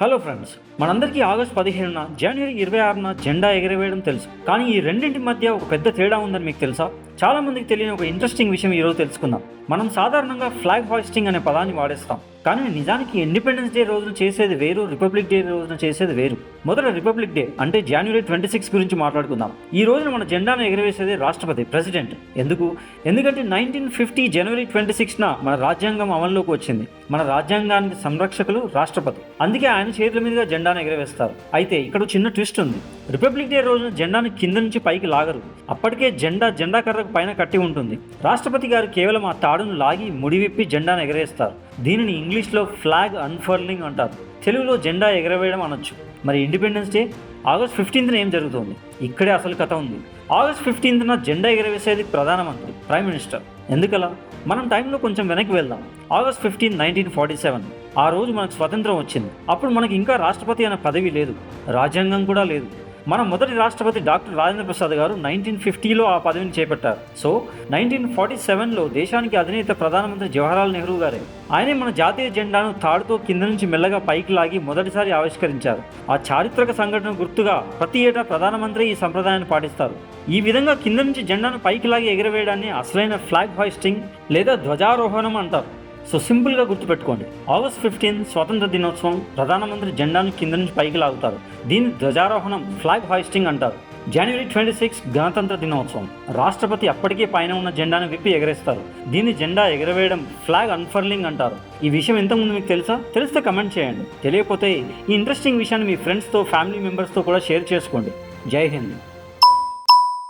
Hello friends మనందరికీ August పదిహేనున జనవరి ఇరవై ఆరున జెండా ఎగరవేయడం తెలుసు. కానీ ఈ రెండింటి మధ్య ఒక పెద్ద తేడా ఉందని మీకు తెలుసా? చాలా మందికి తెలియని ఒక ఇంట్రెస్టింగ్ విషయం ఈరోజు తెలుసుకుందాం. మనం సాధారణంగా ఫ్లాగ్ హాయిస్టింగ్ అనే పదాన్ని వాడేస్తాం. కానీ నిజానికి ఇండిపెండెన్స్ డే రోజున చేసేది వేరు రిపబ్లిక్ డే రోజున చేసేది వేరు. మొదట రిపబ్లిక్ డే అంటే జనవరి ట్వంటీ సిక్స్ గురించి మాట్లాడుకుందాం. ఈ రోజున మన జెండాను ఎగరవేసేది రాష్ట్రపతి ప్రెసిడెంట్ ఎందుకు? ఎందుకంటే నైన్టీన్ ఫిఫ్టీ జనవరి ట్వంటీ సిక్స్న మన రాజ్యాంగం అమల్లోకి వచ్చింది. మన రాజ్యాంగానికి సంరక్షకులు రాష్ట్రపతి. అందుకే ఆయన చేతుల మీదుగా జెండాను ఎగరవేస్తారు. అయితే ఇక్కడ చిన్న ట్విస్ట్ ఉంది. రిపబ్లిక్ డే రోజున జెండాను కింద నుంచి పైకి లాగరు. అప్పటికే జెండా జెండా కర్రకు పైన కట్టి ఉంటుంది. రాష్ట్రపతి గారు కేవలం ఆ తాడును లాగి ముడివిప్పి జెండాను ఎగరేస్తారు దీనిని ఇంగ్లీష్లో ఫ్లాగ్ అన్ఫర్లింగ్ అంటారు. తెలుగులో జెండా ఎగరవేయడం అనొచ్చు. మరి ఇండిపెండెన్స్ డే ఆగస్ట్ ఫిఫ్టీన్త్న ఏం జరుగుతుంది? ఇక్కడే అసలు కథ ఉంది. ఆగస్ట్ ఫిఫ్టీన్త్న జెండా ఎగరవేసేది ప్రధానమంత్రి ప్రైమ్ మినిస్టర్ ఎందుకలా? మనం టైంలో కొంచెం వెనక్కి వెళ్దాం. August fifteen nineteen forty seven ఆ రోజు మనకు స్వతంత్రం వచ్చింది. అప్పుడు మనకి ఇంకా రాష్ట్రపతి అనే పదవి లేదు. రాజ్యాంగం కూడా లేదు. మన మొదటి రాష్ట్రపతి డాక్టర్ రాజేంద్ర ప్రసాద్ గారు నైన్టీన్ ఫిఫ్టీలో ఆ పదవిని చేపట్టారు. సో నైన్టీన్ ఫార్టీ సెవెన్లో దేశానికి అధినేత ప్రధానమంత్రి జవహర్లాల్ నెహ్రూ గారే. ఆయనే మన జాతీయ జెండాను తాడుతో కింద నుంచి మెల్లగా పైకి లాగి మొదటిసారి ఆవిష్కరించారు. ఆ చారిత్రక సంఘటన గుర్తుగా ప్రతి ఏటా ప్రధానమంత్రి ఈ సంప్రదాయాన్ని పాటిస్తారు. ఈ విధంగా కింద నుంచి జెండాను పైకి లాగి ఎగరవేయడాన్ని అసలైన ఫ్లాగ్ హాయిస్టింగ్ లేదా ధ్వజారోహణం అంటారు. సో సింపుల్గా గుర్తుపెట్టుకోండి. ఆగస్ట్ ఫిఫ్టీన్ స్వాతంత్ర దినోత్సవం ప్రధానమంత్రి జెండాను కింద నుంచి పైకి లాగుతారు. దీన్ని ధ్వజారోహణం ఫ్లాగ్ హాయిస్టింగ్ అంటారు. జనవరి ట్వంటీ సిక్స్ గణతంత్ర దినోత్సవం. రాష్ట్రపతి అప్పటికే పైన ఉన్న జెండాను విప్పి ఎగరేస్తారు. దీన్ని జెండా ఎగరవేయడం ఫ్లాగ్ అన్ఫర్లింగ్ అంటారు. ఈ విషయం ఎంతకుముందు మీకు తెలుసా? తెలిస్తే కమెంట్ చేయండి. తెలియకపోతే ఈ ఇంట్రెస్టింగ్ విషయాన్ని మీ ఫ్రెండ్స్తో ఫ్యామిలీ మెంబర్స్తో కూడా షేర్ చేసుకోండి. జై హింద్.